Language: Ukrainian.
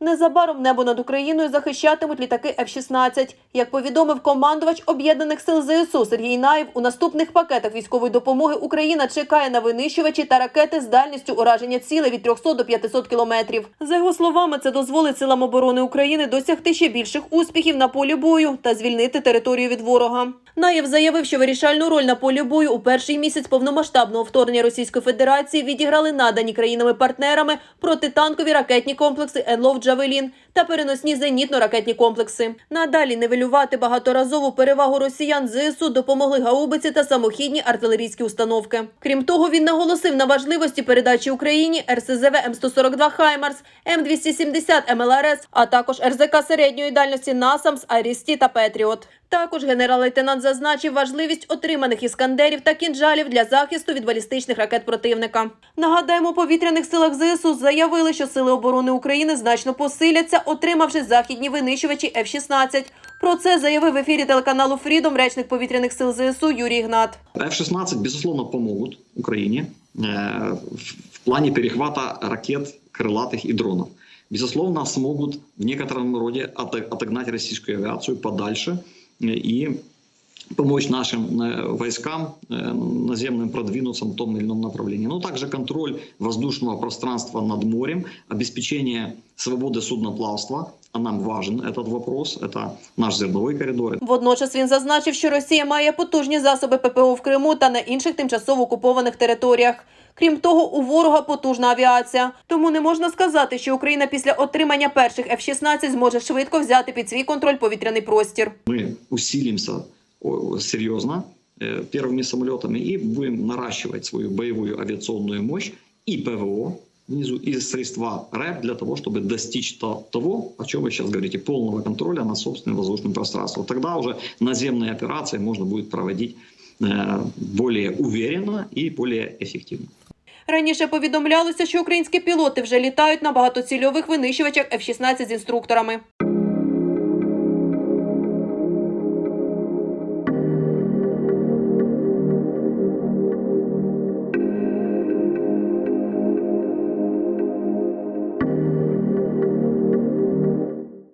Незабаром небо над Україною захищатимуть літаки F-16. Як повідомив командувач об'єднаних сил ЗСУ Сергій Наєв, у наступних пакетах військової допомоги Україна чекає на винищувачі та ракети з дальністю ураження цілей від 300 до 500 кілометрів. За його словами, це дозволить силам оборони України досягти ще більших успіхів на полі бою та звільнити територію від ворога. Наєв заявив, що вирішальну роль на полі бою у перший місяць повномасштабного вторгнення Російської Федерації відіграли надані країнами-партнерами протитанкові ракетні комплекси «Енлов Джавелін та переносні зенітно-ракетні комплекси. Надалі нивелювати багаторазову перевагу росіян ЗСУ допомогли гаубиці та самохідні артилерійські установки. Крім того, він наголосив на важливості передачі Україні РСЗВ М142 Хаймарс, М270 МЛРС, а також РЗК середньої дальності Насамс, Арісті та Петріот. Також генерал-лейтенант зазначив важливість отриманих іскандерів та кінжалів для захисту від балістичних ракет противника. Нагадаємо, у повітряних силах ЗСУ заявили, що сили оборони України значно посиляться, отримавши західні винищувачі F-16. Про це заявив в ефірі телеканалу Фрідом речник повітряних сил ЗСУ Юрій Гнат. F-16, безусловно, помогут Украине э, в в плане перехвата ракет, крылатых и дронов. Безусловно, смогут в некотором роде ото- отогнать российскую авиацию подальше э, и помочь нашим э, войскам э, наземным продвинуться в том или ином направлении. Но также контроль воздушного пространства над морем, обеспечение свободы судноплавства, а нам важен этот вопрос, это наш зерновой коридор, Водночас він зазначив, що Росія має потужні засоби ППО в Криму та на інших тимчасово окупованих територіях. Крім того, у ворога потужна авіація. Тому не можна сказати, що Україна після отримання перших F-16 зможе швидко взяти під свій контроль повітряний простір. мы усилимся о, серьезно э, первыми самолетами и будем наращивать свою боевую авиационную мощь и ПВО внизу, и средства РЭП для того, чтобы достичь то- того, о чем вы сейчас говорите, полного контроля над собственным воздушным пространством. Тогда уже наземные операции можно будет проводить э, более уверенно и более эффективно. Раніше повідомлялося, що українські пілоти вже літають на багатоцільових винищувачах F-16 з інструкторами.